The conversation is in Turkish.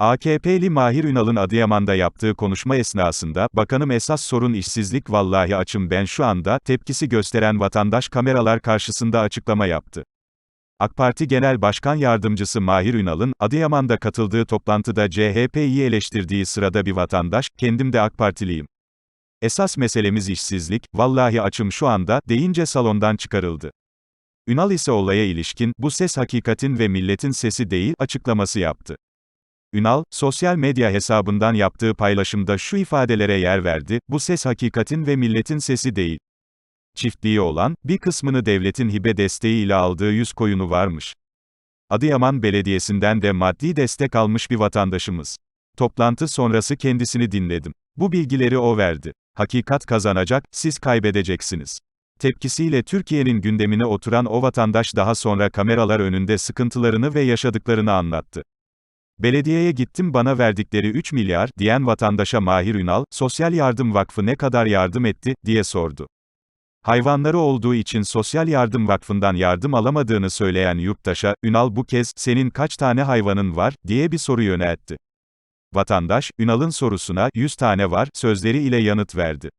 AKP'li Mahir Ünal'ın Adıyaman'da yaptığı konuşma esnasında, bakanım esas sorun işsizlik vallahi açım ben şu anda, tepkisi gösteren vatandaş kameralar karşısında açıklama yaptı. AK Parti Genel Başkan Yardımcısı Mahir Ünal'ın, Adıyaman'da katıldığı toplantıda CHP'yi eleştirdiği sırada bir vatandaş, kendim de AK Partiliyim. Esas meselemiz işsizlik, vallahi açım şu anda, deyince salondan çıkarıldı. Ünal ise olaya ilişkin, bu ses hakikatin ve milletin sesi değil, açıklaması yaptı. Ünal, sosyal medya hesabından yaptığı paylaşımda şu ifadelere yer verdi, bu ses hakikatin ve milletin sesi değil. Çiftliği olan, bir kısmını devletin hibe desteğiyle aldığı 100 koyunu varmış. Adıyaman Belediyesi'nden de maddi destek almış bir vatandaşımız. Toplantı sonrası kendisini dinledim. Bu bilgileri o verdi. Hakikat kazanacak, siz kaybedeceksiniz. Tepkisiyle Türkiye'nin gündemine oturan o vatandaş daha sonra kameralar önünde sıkıntılarını ve yaşadıklarını anlattı. Belediyeye gittim bana verdikleri 3 milyar, diyen vatandaşa Mahir Ünal, Sosyal Yardım Vakfı ne kadar yardım etti, diye sordu. Hayvanları olduğu için Sosyal Yardım Vakfı'ndan yardım alamadığını söyleyen yurttaşa, Ünal bu kez, senin kaç tane hayvanın var, diye bir soru yöneltti. Vatandaş, Ünal'ın sorusuna, 100 tane var, sözleri ile yanıt verdi.